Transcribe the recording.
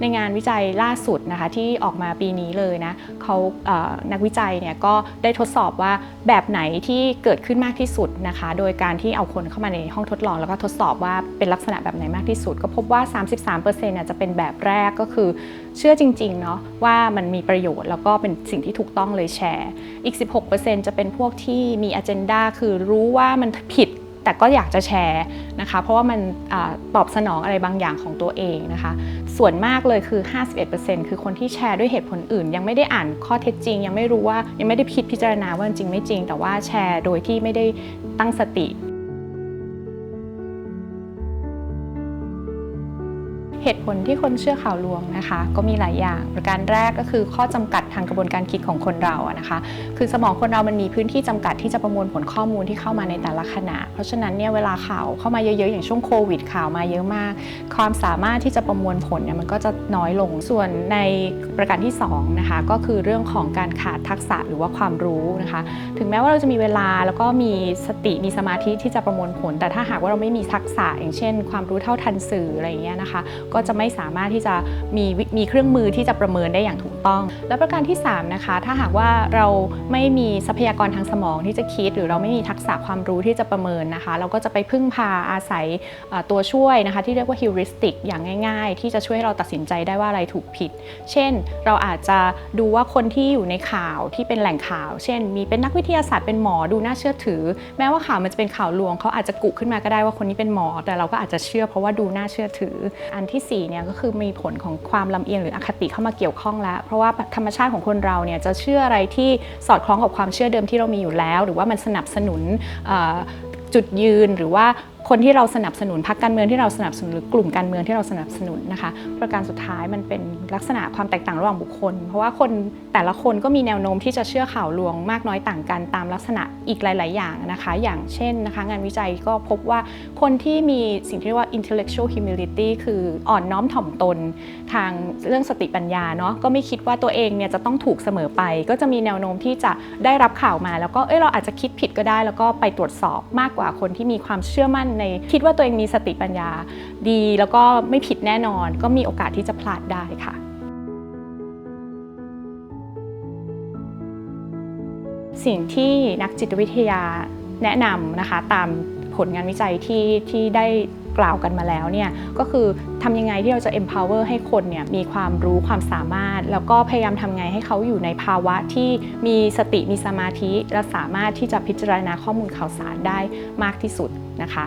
ในงานวิจัยล่าสุดนะคะที่ออกมาปีนี้เลยนะเขานักวิจัยเนี่ยก็ได้ทดสอบว่าแบบไหนที่เกิดขึ้นมากที่สุดนะคะ โดยการที่เอาคนเข้ามาในห้องทดลอง แล้วก็ทดสอบว่าเป็นลักษณะแบบไหนมากที่สุด ก็พบว่า 33%เนี่ยจะเป็นแบบแรกก็คือ เชื่อจริงๆเนาะว่ามันมีประโยชน์แล้วก็เป็นสิ่งที่ถูกต้องเลยแชร์ อีก 16%จะเป็นพวกที่มี agenda คือรู้ว่ามันผิด แต่ก็อยากจะแชร์นะคะ เพราะว่ามันอตอบสนองอะไรบางอย่างของตัวเองนะคะ ส่วนมากเลยคือ 51%คือคนที่แชร์ด้วยเหตุผลอื่น ยังไม่ได้อ่านข้อเท็จจริง ยังไม่รู้ว่ายังไม่ได้คิดพิจารณาว่าจริงไม่จริง แต่ว่าแชร์โดยที่ไม่ได้ตั้งสติ เหตุผลที่คนเชื่อข่าวลวงนะคะ ก็มีหลายอย่าง ประการแรกก็คือข้อจำกัดทางกระบวนการคิดของคนเราอะนะคะ คือสมองคนเรามันมีพื้นที่จำกัดที่จะประมวลผลข้อมูลที่เข้ามาในแต่ละขณะ เพราะฉะนั้นเนี่ยเวลาข่าวเข้ามาเยอะๆ อย่างช่วงโควิดข่าวมาเยอะมาก ความสามารถที่จะประมวลผลเนี่ยมันก็จะน้อยลงส่วนในประการที่สองนะคะก็คือเรื่องของการขาดทักษะหรือว่าความรู้นะคะ ถึงแม้ว่าเราจะมีเวลาแล้วก็มีสติมีสมาธิที่จะประมวลผล แต่ถ้าหากว่าเราไม่มีทักษะอย่างเช่น ความรู้เท่าทันสื่ออะไรอย่างเงี้ยนะคะก็จะไม่สามารถที่จะมีมีเครื่องมือที่จะประเมินได้อย่างถูกต้อง และประการที่สามนะคะ ถ้าหากว่าเราไม่มีทรัพยากรทางสมองที่จะคิด หรือเราไม่มีทักษะความรู้ที่จะประเมินนะคะ เราก็จะไปพึ่งพาอาศัยตัวช่วยนะคะ ที่เรียกว่าฮิวริสติกอย่างง่าย ๆ ที่จะช่วยให้เราตัดสินใจได้ว่าอะไรถูกผิด เช่น เราอาจจะดูว่าคนที่อยู่ในข่าวที่เป็นแหล่งข่าว เช่น มีเป็นนักวิทยาศาสตร์เป็นหมอดูน่าเชื่อถือ แม้ว่าข่าวมันจะเป็นข่าวลวงเขาอาจจะกุขึ้นมาก็ได้ว่าคนนี้เป็นหมอ แต่เราก็อาจจะเชื่อเพราะว่าดูน่าเชื่อถือ อันที่สี่เนี่ยก็คือมีผลของความลำเอียงหรืออคติเข้ามาเกี่ยวข้องแล้ว เพราะว่าธรรมชาติของคนเราเนี่ยจะเชื่ออะไรที่สอดคล้องกับความเชื่อเดิมที่เรามีอยู่แล้ว หรือว่ามันสนับสนุนจุดยืนหรือว่า คนที่เราสนับสนุนพรรคการเมืองที่เราสนับสนุนหรือกลุ่มการเมืองที่เราสนับสนุนนะคะ ประการสุดท้ายมันเป็นลักษณะความแตกต่างระหว่างบุคคล เพราะว่าคนแต่ละคนก็มีแนวโน้มที่จะเชื่อข่าวลวงมากน้อยต่างกันตามลักษณะอีกหลาย ๆ อย่างนะคะ อย่างเช่นนะคะ งานวิจัยก็พบว่าคนที่มีสิ่งที่เรียกว่า intellectual humility คืออ่อนน้อมถ่อมตนทางเรื่องสติปัญญาเนาะก็ไม่คิดว่าตัวเองเนี่ยจะต้องถูกเสมอไป ก็จะมีแนวโน้มที่จะได้รับข่าวมา แล้วก็เอ้ยเราอาจจะคิดผิดก็ได้ แล้วก็ไปตรวจสอบมากกว่าคนที่มีความเชื่อมั่นในคิดว่าตัวเองมีสติปัญญาดี แล้วก็ไม่ผิดแน่นอน ก็มีโอกาสที่จะพลาดได้ค่ะสิ่งที่นักจิตวิทยาแนะนำนะคะตามผลงานวิจัยที่ที่ได้กล่าวกันมาแล้วเนี่ยก็คือทำยังไงที่เราจะ empower ให้คนเนี่ยมีความรู้ความสามารถ แล้วก็พยายามทำไงให้เขาอยู่ในภาวะที่มีสติมีสมาธิ และสามารถที่จะพิจารณาข้อมูลข่าวสารได้มากที่สุดนะคะ